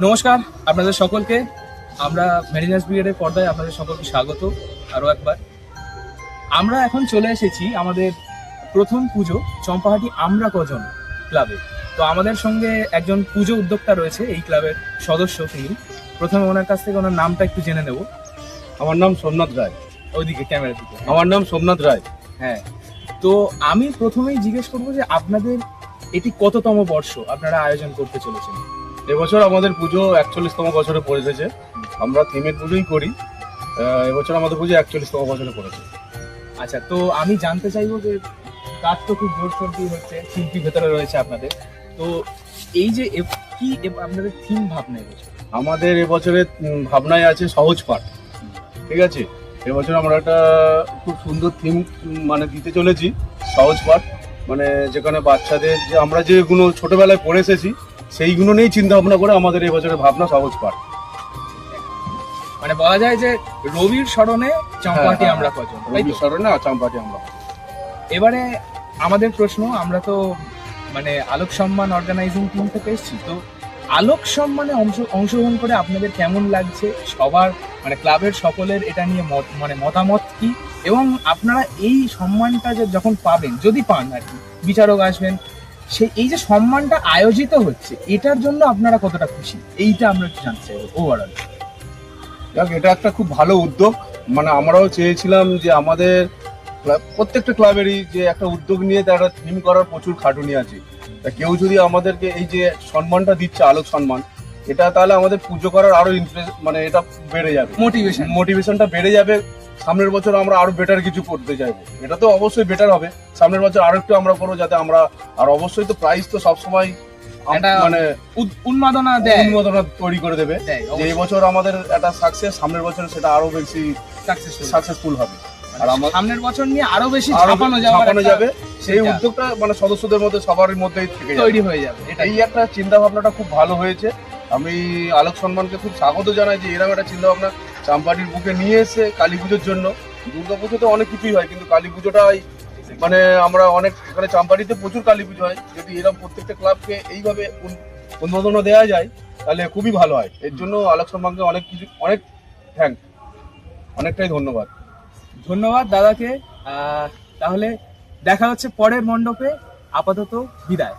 নমস্কার আপনাদের সকলকে। আমরা মেরিনাস ব্রিগেডের পর্দায় আপনাদের সকলকে স্বাগত আরও একবার। আমরা এখন চলে এসেছি আমাদের প্রথম পুজো চম্পাহাটি আমরা কজন ক্লাবে। তো আমাদের সঙ্গে একজন পুজো উদ্যোক্তা রয়েছে এই ক্লাবের সদস্য তিনি। প্রথমে ওনার কাছ থেকে ওনার নামটা একটু জেনে নেব। আমার নাম সোমনাথ রায়। ওইদিকে ক্যামেরা দিকে। আমার নাম সোমনাথ রায়। হ্যাঁ। তো আমি প্রথমেই জিজ্ঞেস করব যে আপনাদের এটি কততম বর্ষ আপনারা আয়োজন করতে চলেছেন? এবছর আমাদের পুজো একচল্লিশতম বছরে পড়েছে আমরা থিমের পুজোই করি। এবছর আমাদের পুজো একচল্লিশতম বছরে পড়েছে আচ্ছা তো আমি জানতে চাইব যে কাজ তো খুব জোর হচ্ছে শিল্পী ভেতরে রয়েছে আপনাদের। তো এই যে কি আপনাদের থিম ভাবনা এবছর? আমাদের এবছরের ভাবনায় আছে সহজ পাঠ। ঠিক আছে? এবছর আমরা একটা খুব সুন্দর থিম মানে দিতে চলেছি সহজ পাঠ। মানে যেখানে বাচ্চাদের যে আমরা যেগুলো ছোটবেলায় পড়ে এসেছি সেইগুলো নিয়েই চিন্তা ভাবনা করে আমাদের এবছরের ভাবনা সহজ পাঠ মানে বলা যায় যে রবির স্মরণে চম্পাটি হ্যাঁ, আমরা কজন তাই রবি তো? স্মরণে আচামপাটি আমরা। এবারে আমাদের প্রশ্ন আমরা তো মানে আলোক সম্মান অর্গানাইজিং টিম থেকে এসেছি তো আলোক সম্মানে অংশ অংশগ্রহণ করে আপনাদের কেমন লাগছে? সবার মানে ক্লাবের সকলের এটা নিয়ে মত মানে মতামত কি? এবং আপনারা এই সম্মানটা যে যখন পাবেন যদি পান আর কি বিচারক আসবেন সেই এই যে সম্মানটা আয়োজিত হচ্ছে এটার জন্য আপনারা কতটা খুশি? এইটা আমরা একটু জানতে চাইব ওভারঅল দেখ এটা একটা খুব ভালো উদ্যোগ। মানে আমরাও চেয়েছিলাম যে আমাদের প্রত্যেকটা ক্লাবেরই যে একটা উদ্যোগ নিয়ে তার থিম করার প্রচুর খাটুনি আছে। তা কেউ যদি আমাদেরকে এই যে সম্মানটা দিচ্ছে আলোক সম্মান এটা তাহলে আমাদের পুজো করার আরও ইন্টারেস্ট মানে এটা বেড়ে যাবে। মোটিভেশন মোটিভেশনটা বেড়ে যাবে। সামনের বছর আমরা আরও বেটার কিছু করতে চাইব। এটা তো অবশ্যই বেটার হবে। সামনের বছর আরও একটু আমরা করব যাতে আমরা আর অবশ্যই তো প্রাইস তো সবসময় মানে উন্মাদনা দেয়। উন্মাদনা তৈরি করে দেবে। যে এই বছর আমাদের একটা সাকসেস সামনের বছর সেটা আরও বেশি সাকসেসফুল হবে। আর আমার- সামনের বছর নিয়ে আরও বেশি ছাপানো যাবে ছাপানো যাবে। সেই উদ্যোগটা মানে সদস্যদের মধ্যে সবার মধ্যেই থেকে তৈরি হয়ে যাবে এই একটা চিন্তা ভাবনাটা খুব ভালো হয়েছে। আমি আলোক সম্মানকে খুব স্বাগত জানাই যে এরকম একটা চিন্তা ভাবনা চাম্পাটির বুকে নিয়ে এসে কালী পুজোর জন্য। দুর্গা পুজো তো অনেক কিছুই হয়, কিন্তু কালী পুজোটাই মানে আমরা অনেক, এখানে চাম্পাটিতে প্রচুর কালী পুজো হয়। যদি এরকম প্রত্যেকটা ক্লাবকে এইভাবে উন্মোদনা দেওয়া যায়, তাহলে খুবই ভালো হয়। এর জন্য আলোক সম্মানকে অনেক কিছু, অনেক থ্যাংক অনেকটাই ধন্যবাদ। ধন্যবাদ দাদাকে। তাহলে দেখা হচ্ছে পরের মণ্ডপে। আপাতত বিদায়।